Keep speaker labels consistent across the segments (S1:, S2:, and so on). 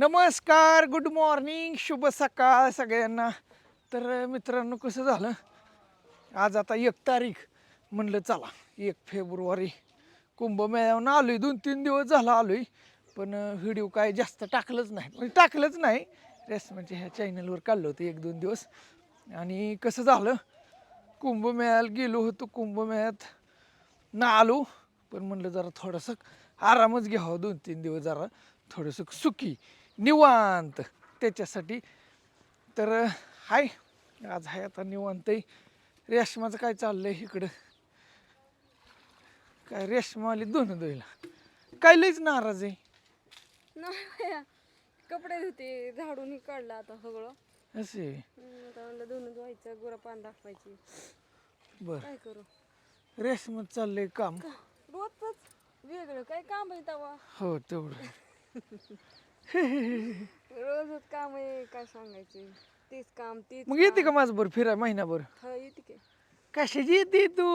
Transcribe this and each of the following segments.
S1: नमस्कार good morning शुभ सकाळ सगळ्यांना. तर मित्रांनो कसं झालं? आज आता एक तारीख म्हणलं चला एक फेब्रुवारी. कुंभमेळ्यावरून आहे दोन तीन दिवस झाला आहे पण व्हिडिओ काय जास्त टाकलंच नाही. म्हणजे टाकलंच नाही. रेसमध्ये ह्या चॅनलवर काढलं होतं एक दोन दिवस. आणि कसं झालं? कुंभमेळ्याला गेलो होतो कुंभमेळ्यात ना आलो पण म्हणलं जरा थोडंसं आरामच घ्यावं दोन तीन दिवस जरा थोडंसं सुखी. निवांत. त्याच्यासाठी तर हाय. आज हाय आता निवांत आहे रेशमाचं काय चाललंय इकडं? काय रेशमा आली दोन दोयला काय लईच नाराज आहे.
S2: नाही कपडे धुते झाडून काढलं आता सगळं.
S1: असे.
S2: हम्म, आता म्हणलं धुणं धुवायचं गोरा पान दाखवायची.
S1: बर.
S2: काय करू?
S1: रेशमाचं चाललंय काम.
S2: रोजच वेगळं काय काम आहे तवा?
S1: हो तेवढं.
S2: रोजच काम आहे काय सांगायचे? तेच काम तेच
S1: मग येते का माझं बरं फिराय महिनाभर?
S2: हा येते की.
S1: कशाची येते तू?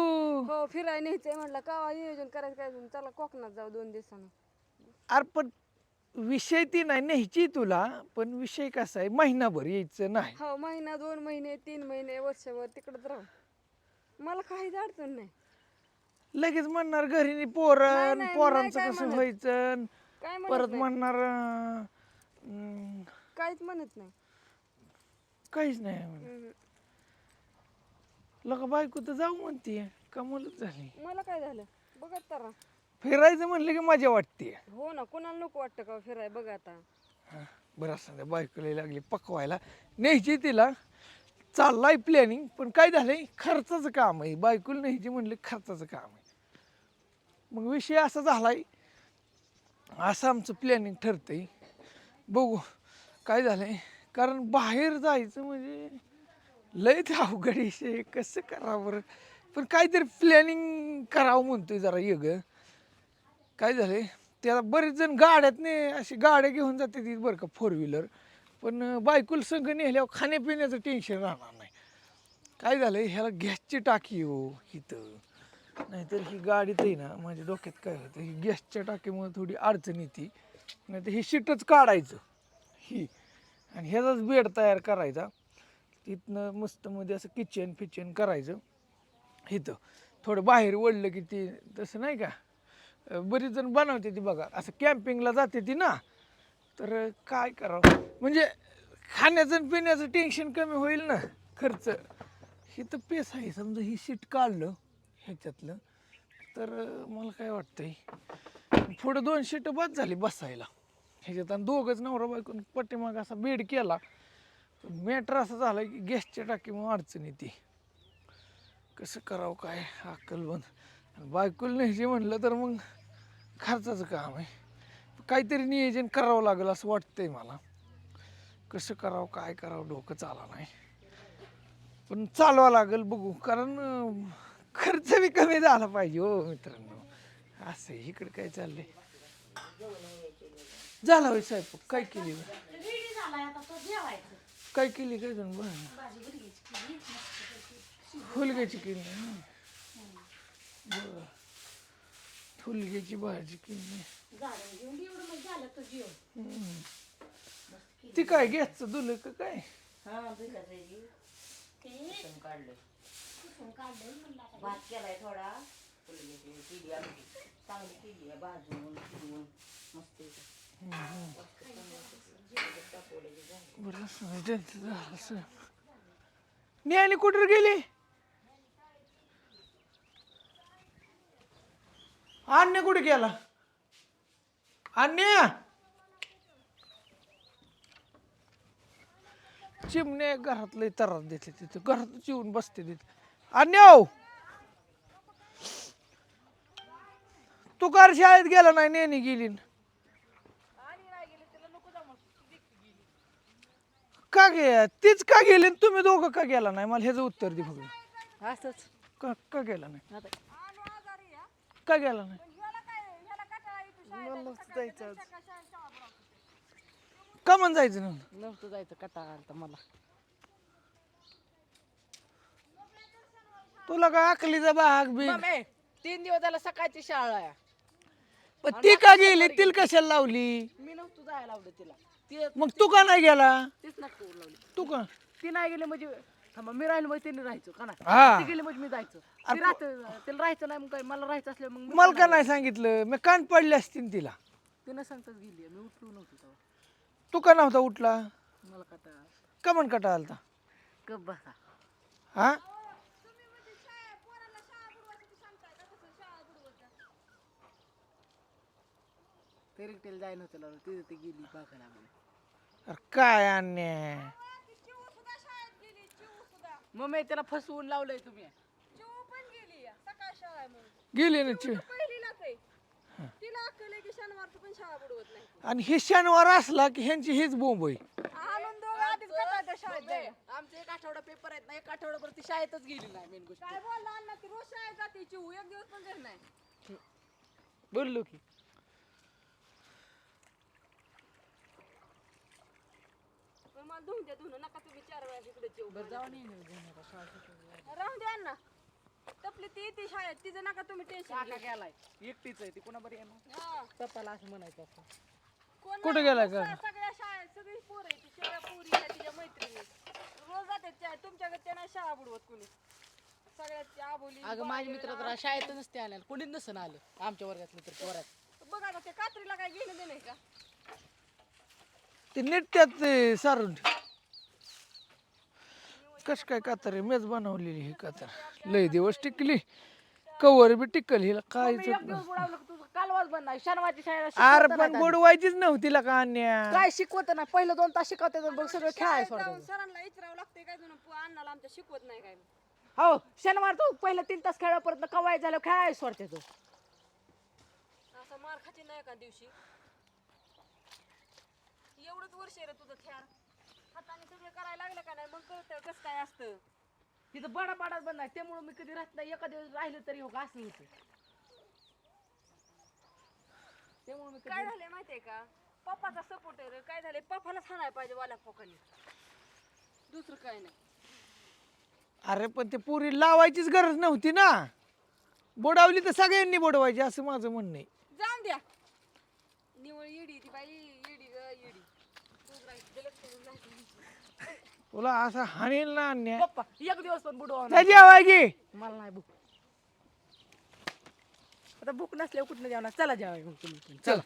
S2: हो फिरायला न्यायचंय म्हटलं का नियोजन करायचं काय अजून? चला कोकणात जाऊ दोन दिवसानं.
S1: अरे पण विषय ती नाही न्यायची तुला पण विषय कसा आहे? महिनाभर यायचं नाही.
S2: हो महिना दोन महिने तीन महिने वर्षभर तिकडच राहू. मला काहीच अडचण नाही.
S1: लगेच म्हणणार घरी
S2: नाही,
S1: पोरण
S2: नाही,
S1: पोरांचं
S2: नाही काय
S1: कसं
S2: म्हणत.
S1: व्हायचं?
S2: काय म्हणत
S1: परत
S2: नाही.
S1: म्हणणार अं,
S2: काहीच म्हणत नाही.
S1: काहीच नाही म्हणे.
S2: हम्म.
S1: लका बायको तर जाऊ म्हणते कमलच झाली.
S2: मला काय झालं? बघत तर
S1: फिरायचं म्हणलं की मजा वाटते
S2: हो ना कोणाला नको वाटतं का फिराय? बघ आता.
S1: बरं असं नाही, बायकोला लागली पकवायला. न्यायची तिला. चाललाय प्लॅनिंग पण काय झालंय? खर्चाचं काम आहे. बायकोला न्यायची म्हणलं खर्चाचं काम आहे. मग विषय असा झालाय असं आमचं प्लॅनिंग ठरतं आहे बघू काय झालं आहे कारण बाहेर जायचं म्हणजे लय अवघड विषय कसं करावं पण काहीतरी प्लॅनिंग करावं म्हणतोय जरा येग काय झालं आहे त्याला बरेच जण गाड्यातने अशी गाड्या घेऊन जाते ती बरं का फोर व्हीलर पण बायकुल संघ नेल्यावर खाण्यापिण्याचं टेन्शन राहणार नाही. काय झालंय? ह्याला गॅसची टाकी हो इथं. नाहीतर ही गाडीत आहे ना माझ्या डोक्यात काय होतं ही गॅसच्या टाकीमुळे थोडी अडचण येते. नाहीतर ही शीटच काढायचं ही. आणि ह्याचाच बेड तयार करायचा. तिथनं मस्त मध्ये असं किचन फिचन करायचं. इथं. थोडं बाहेर वळलं की ते तसं नाही का बरीच जण बनवते ती बघा. असं कॅम्पिंगला जाते ती ना. तर काय करावं? म्हणजे खाण्याचं आणि पिण्याचं टेन्शन कमी होईल ना खर्च. हे तर पेस आहे समजा ही शीट काढलं ह्याच्यातलं. तर मला काय वाटतंय पुढं दोन शीट बस झाली बसायला. ह्याच्यात आणि दोघंच नवरा बायकून पाठीमाग असा बेड केला. मॅटर असं झालं की गॅसच्या टाकीमुळे अडचण येते. कसं करावं काय अक्कल बंद बायकोला न्यायची म्हणलं तर मग खर्चाचं काम आहे. काहीतरी नियोजन करावं लागेल असं वाटतंय मला. कसं करावं काय करावं डोकं चाला नाही. पण चालवा लागेल बघू. कारण खर्च बी कमी झाला पाहिजे हो मित्रांनो. असं. इकडे काय चाललंय? झाला होय साहेब काय केली बरं?
S3: रेडी झालाय आता तो जेवायचं
S1: काय केली काय जण बरं. फुलग्याची केली ना? बरं. फुलग्याची भाजी केली.
S3: गाडून घेऊन एवढं मग झालं तो जेवण
S1: हम्म. ती काय गॅसचं दुलं का काय
S3: आता
S4: भात केलाय थोडा. फुलग्याची केली आमची चांगली केली आहे भाजून शिजवून. मस्त
S1: बरं असं त्यांचं झालं असं न्यायाने कुठं गेली? अन्य कुठे गेला? अन्य चिमणे घरातले तरात देते तिथं. घरात चिवून बसते तिथे. अन्य हो. तू कार शाळेत गेला नाही नेहमी गेली. न. का गे तीच का गेली न तुम्ही दोघं का गेला नाही? मला ह्याचं उत्तर दे फक्त.
S2: असंच.
S1: का का गेला नाही?
S2: आता.
S1: का गेला नाही?
S2: मला जायचं आज.
S1: का म्हण जायचं ना
S2: नव्हतं जायचं कटाळा आलता मला.
S1: तुला काय अकलीचा भाग बी
S2: मम्मी, तीन दिवस झाला सकाळची शाळा आहे.
S1: पण ती का गेली? तिला कशाला लावली?
S4: मी नव्हतो जायला लावलं तिला. ती
S1: मग तू का नाही गेला?
S4: तीच नाटकं लावली.
S1: तू का?
S4: ती नाही गेली म्हणजे थांबा मी राहिलो म्हणजे त्यांनी राहायचं का नाही?
S1: हा.
S4: ती गेली म्हणजे मी जायचं. ती राहतं तिला राहायचं नाही मग काय? मला राहायचं असलं मग मी
S1: मला का नाही सांगितलं? मी कान पडले असतील तिला.
S4: तिनं सांगताच गेली. मी उठलो नव्हतो तेव्हा.
S1: तू का नव्हता उठला?
S4: मला का
S1: का म्हण कटा आलता?
S4: कप बसा.
S1: हा?
S4: तरी तिला जाय नव्हतं लावलं. तिथे ती गेली बघायला लागली
S1: अरे काय अन्याय?
S4: मग मी त्याला फसवून लावलंय तुम्ही.
S1: गेली ना ची.
S2: पहिलीलाच आहे तिला अक्कल आहे की शनिवारचं पण शाळा बुडवत नाही
S1: आणि हे शनिवार असला की ह्यांची हीच बोंब आहे.
S2: आणून दोघं आधीच शाळेत जायला.
S4: आमचे एक आठवडा पेपर आहेत ना एक आठवडाभर ती शाळेतच गेली नाही मेन गोष्ट.
S2: काय बोलला अण्णा ती रोज शाळेत जाते चिऊ एक दिवस पण घरी नाही.
S4: बोललो की.
S2: मला धुवून द्या धुणं नका तुम्ही चार वेळा इकडे
S4: बरं जाऊन ये ना शाळेत
S2: राहून द्या अण्णा तपली ती ती शाळेत तिचं नका तुम्ही टेन्शन
S4: काका गेलाय. एकटीच आहे ती कोणाबरी येणार
S2: हा.
S4: पप्पाला असं म्हणायचं असं
S2: कोण
S1: कुठे
S2: नाही,
S1: गेला
S2: रोज
S1: का?
S2: सगळ्या शाळेत सगळी पोरं आहे ती सगळ्या पोरी आहेत तिच्या मैत्रिणी. रोज जाते त्या तुमच्याकडे त्या नाही शाळा बुडवत कुणी. सगळ्यात त्या आबोली
S4: अगं माझे मित्र तर शाळेत नसते आले कोणीच नसतं आलं. आमच्या वर्गातलं तर पोरात.
S2: बघा ना त्या कात्रीला काय घेणं देणं आहे का?
S1: ते नीट त्यात ते सारून कस काय कातर आहे? मीच बनवलेली ही कातर. लय दिवस टिकली. कवर बी टिकल हिला काय
S4: मी एक दिवस बुडावलं की तुझं? कालवाच बंद नाही शनिवारची शाळेला
S1: अरे
S4: शिकवतं
S1: पण
S4: नाही
S1: बुडवायचीच नव्हती ला का अन्या.
S4: काय शिकवत नाही? पहिलं दोन तास शिकवते बघ सगळं सोडते
S2: सरांना विचारावं लागतंय काय जुनं पो- अण्णाला आमच्या शिकवत नाही काय?
S4: हो शनिवार तो पहिलं तीन तास खेळा परत कवाय झालं खेळायला सोडते तो.
S2: असं मार खाची नाही का दिवशी. एवढंच वर्ष आहे रे तुझं खेळ. हाताने सगळं करायला लागलं का नाही? मग कळतं कसं काय असतं.
S4: तिथं बडा पाडाच बंद त्यामुळे मी कधी राहत नाही. एका दिवस राहिलं तरी हो का? असं होतं. त्यामुळे मी
S2: काय झालंय माहितीये का? पप्पाचा सपोर्ट आहे रे. काय झालंय? पप्पालाच हाणायला पाहिजे वाल्या फोकाने दुसरं काय नाही.
S1: अरे पण ते पुरी लावायचीच गरज नव्हती ना. बोडावली तर सगळ्यांनी बोडवायची असं माझं म्हणणं आहे.
S2: जाऊन द्या. निवळ येडी ती बाई येडी ग येडी.
S1: तुला असं हाणेल ना अन्या
S4: पप्पा एक दिवस पण बुडवा
S1: त्याची आवाज
S4: मला नाही भूक. आता भूक नसल्यावर कुठं जेवणार? चला जेवा मग तुम्ही पण.
S1: चल.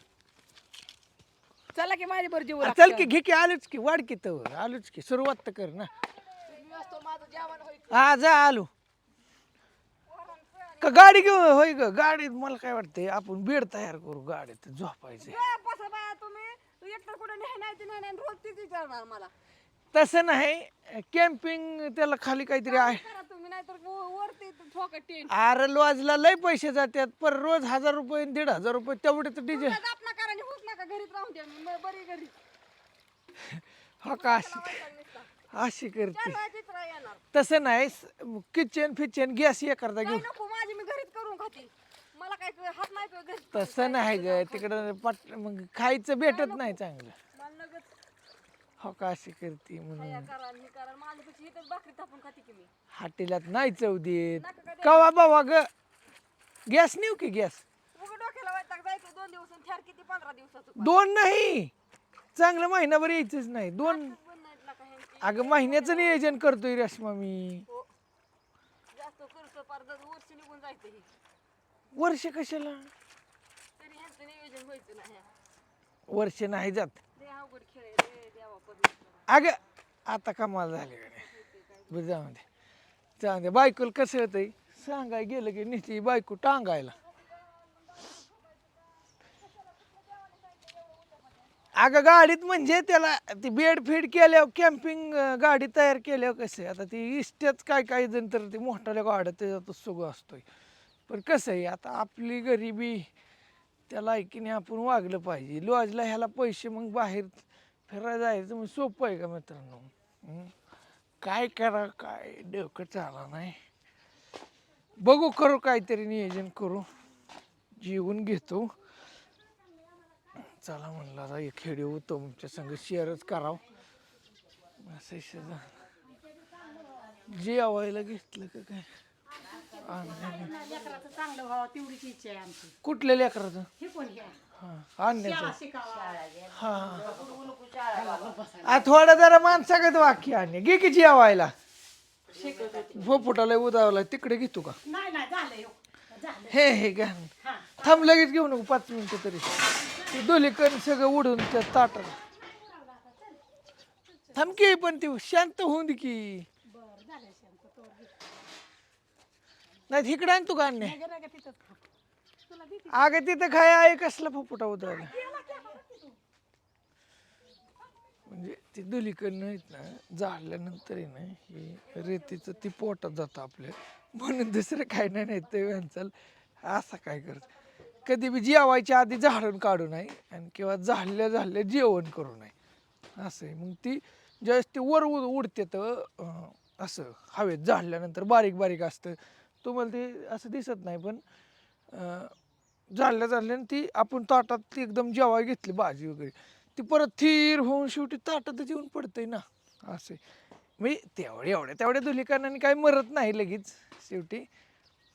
S4: चला की माझी बरं जेवू
S1: चल की घे की आलोच की वाढ की तर आलोच की सुरुवात तर कर ना.
S4: मी असतो माझं जेवण होईल.
S1: हा जा आलो. का गाडी घेऊ होय ग? गाडीत मला काय वाटतंय आपण बेड तयार करू गाडीत झोपायचं
S2: ए, बसा बाया तुम्ही. एकतर कुठं नाही नाही ते नाही नाही, रोज तीच विचारणार मला.
S1: तसं नाही कॅम्पिंग त्याला खाली काहीतरी आहे.
S2: करा तुम्ही नाहीतर व- वरती ठोका टेंट
S1: अरे लॉजला लय पैसे जातात पर रोज हजार रुपये दीड हजार रुपये तेवढे तर डिझेल
S2: आपला करा आणि होत नका घरीच राहून द्या मी म- बरी घरी.
S1: हा का? अशी अशी करते.
S2: येणार
S1: तसं नाही किचन फिचन गॅस हे करता
S2: काय
S1: घेऊ
S2: नको माझी मी घरीच करून खाते. मला काय क- हात नाही घरी.
S1: तसं नाही ग तिकडं पट मग खायचं भेटत नाही चांगलं.
S2: मला
S1: हो का अशी करते म्हणून.
S2: खाया करा आणि हे करा. माझ्यापेक्षा इथंच भाकरी थापून खाते की मी.
S1: हाटेलात नाही चव देत. कवा बाबा ग? गॅस नेऊ की गॅस?
S2: उघड डोक्याला वैताग जायचं. दोन दिवस आणि ठ्यार किती? पंधरा दिवसाचं
S1: दोन नाही. चांगलं महिनाभर यायचंच नाही. दोन
S2: पण नाहीत नका ह्यांची
S1: अगं महिन्याचं नियोजन करतोय रेश्मा मी.
S2: हो. जास्त खर्च पार दर वर्ष निघून जायचं हे.
S1: वर्ष कशाला?
S2: तरी ह्यांचं नियोजन व्हायचं नाही.
S1: वर्ष नाही जात.
S2: लय अवघड खेळ आहे रे देवा परमेश्वरा.
S1: अगं आता कमाल झाली गड्या बरं जाऊ दे. जाऊ दे. बायकोला कसं होतंय सांगाय गेलं की नुसती बायको टांगायला. अगं गाडीत म्हणजे त्याला ती बेड फीड केल्यावर कॅम्पिंग गाडी तयार केल्यावर कसं आहे? आता ती इस्टेच काय काही जण तर ती मोठ्याल्या गाड्या त्याच्यातच सगळं असतोय. पण कसं आहे आता आपली गरिबी त्याला ऐकीने आपण वागलं पाहिजे. लॉजला ह्याला पैसे मग बाहेर फिरायला जायचं मग सोपं आहे का मित्रांनो? काय करा काय डोकं चाला नाही. बघू करू काहीतरी नियोजन करू. जेवून घेतो. चला म्हणलं आता एक खेळ येऊ तुमच्या संग शेअरच करावं. असं शेजार. जेवायला घेतलं का काय?
S3: लेकराचं चांगलं व्हावं तेवढीच इच्छा आहे आमची
S1: कुठल्या लेकराचं?
S3: हे कोण घ्या
S1: हा आणण्याचं
S3: शिकावा
S1: हा. आ थोडं जरा माणसागत वाक्य आणणे. घे की जेवायला. भोपुटाला उदावला तिकडे घेतो का?
S3: नाही नाही झालं झालं
S1: हे हे घ्या.
S3: हा
S1: थांब लगेच घेऊ नको पाच मिनिटं तरी. ते दोन्ही सगळं उडून त्या ताटाला. थांब की पण ती शांत होऊन दे की.
S3: बरं झालं शांत
S1: नाही इकडे आण तू.
S3: तुला देते
S1: अगं तिथं काय आहे? कसला पोपटा उदावला म्हणजे ती दुलीकडनं आहेत ना जाळल्यानंतर आहे ना हे रेतीचं ती पोटात जातं आपल्या म्हणून दुसरं काय नाही नाही ते व्यांचाल असा काय करत. कधी बी जेवायच्या आधी झाडून काढू नये आणि किंवा झाडल्या झाडल्या जेवण करू नये. असं आहे. मग ती ज्यावेळेस ती वर उड उडते तर असं हवेत झाडल्यानंतर बारीक बारीक असतं. तुम्हाला ते असं दिसत नाही पण अं, झाडल्या झाडल्यानं ती आपण ताटात ती एकदम जेवाय घेतली भाजी वगैरे. ती परत थीर होऊन शेवटी ताटातच येऊन पडतंय ना असे मी तेवढ्या एवढ्या तेवढ्या धुलिकानाने काही मरत नाही लगेच शेवटी.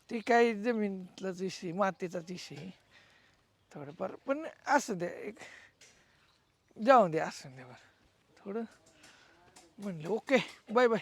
S1: ती काय जमिनीतलाच विषय मातीचाच विषय थोडंफार पण असं द्या एक जाऊ द्या असं द्या बरं. थोडं म्हणलं ओके बाय बाय.